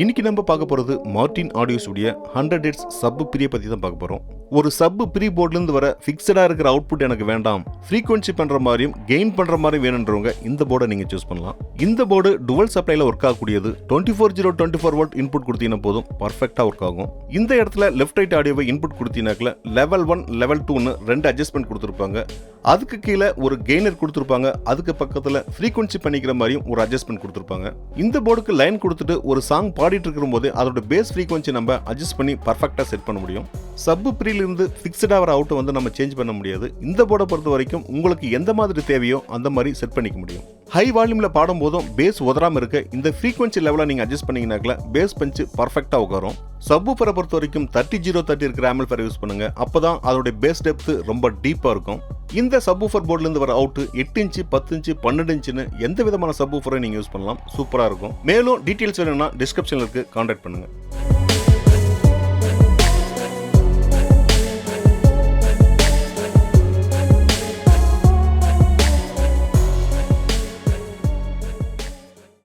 இன்னைக்கு நம்ம பார்க்க போறது மார்டின் ஆடியோஸ் உடைய ஹண்ட்ரட் டேட்ஸ் சப் பிரிய பற்றி தான் பார்க்க போறோம். ஒரு சப் ப்ரீ போர்ட்லேருந்து வர ஃபிக்ஸடாக இருக்கிற அவுட்புட் எனக்கு வேண்டாம். ஃப்ரீக்வன்சி பண்ணுற மாதிரியும் கெயின் பண்ணுற மாதிரி வேணுன்றவங்க இந்த போர்டை நீங்கள் சூஸ் பண்ணலாம். இந்த போர்டு டுவல் சப்ளைல work ஆகக்கூடியது. Twenty four zero twenty four volt input கொடுத்தீங்கன்னா போதும் பர்ஃபெக்டாக ஒர்க் ஆகும். இந்த இடத்துல லெஃப்ட் ரைட் ஆடியோவை இன்புட் கொடுத்தீங்கனாக்கில் லெவல் ஒன் லெவல் டூன்னு ரெண்டு அட்ஜஸ்ட்மெண்ட் கொடுத்துருப்பாங்க. அதுக்கு கீழே ஒரு கெய்னர் கொடுத்துருப்பாங்க. அதுக்கு பக்கத்தில் ஃப்ரீக்வன்சி பண்ணிக்கிற மாதிரியும் ஒரு அட்ஜஸ்ட்மெண்ட் கொடுத்துருப்பாங்க. இந்த போர்டுக்கு லைன் கொடுத்துட்டு ஒரு சாங் பாடிட்டு இருக்கும்போது அதோட பேஸ் ஃப்ரீக்வன்சி நம்ம அட்ஜஸ்ட் பண்ணி பர்ஃபெக்டாக செட் பண்ண முடியும். சப் ப்ரீலிருந்து ஃபிக்ஸ்டாக வர அவுட்டை வந்து நம்ம சேஞ்ச் பண்ண முடியாது. இந்த போர்டை பொறுத்த வரைக்கும் உங்களுக்கு எந்த மாதிரி தேவையோ அந்த மாதிரி செட் பண்ணிக்க முடியும். ஹை வால்யூமில் பாடும்போதும் பேஸ் உதறாம இருக்க இந்த ஃப்ரீக்வன்சி லெவலை நீங்கள் அட்ஜஸ்ட் பண்ணீங்கனாக்கல பேஸ் பஞ்சு பர்ஃபெக்டாக உட்காரும் சப்பூஃபரை பொறுத்த வரைக்கும் தேர்ட்டி ஜீரோ தேர்ட்டி இருக்கிற ஆம்பிள்ஃபயர் யூஸ் பண்ணுங்க. அப்பதான் அதோடைய பேஸ் டெப்த்து ரொம்ப டீப்பாக இருக்கும். இந்த சப்வூஃபர் போர்ட்லேருந்து வர அவுட்டு எட்டு இன்ச்சு பத்து இன்ச்சு பன்னெண்டு இன்ச்சுன்னு எந்த விதமான சப்வூஃபரை நீங்கள் யூஸ் பண்ணலாம் சூப்பராக இருக்கும். மேலும் டீட்டெயில்ஸ் வேணும்னா டிஸ்கிரிப்ஷனில் இருக்குது கான்டாக்ட் பண்ணுங்கள்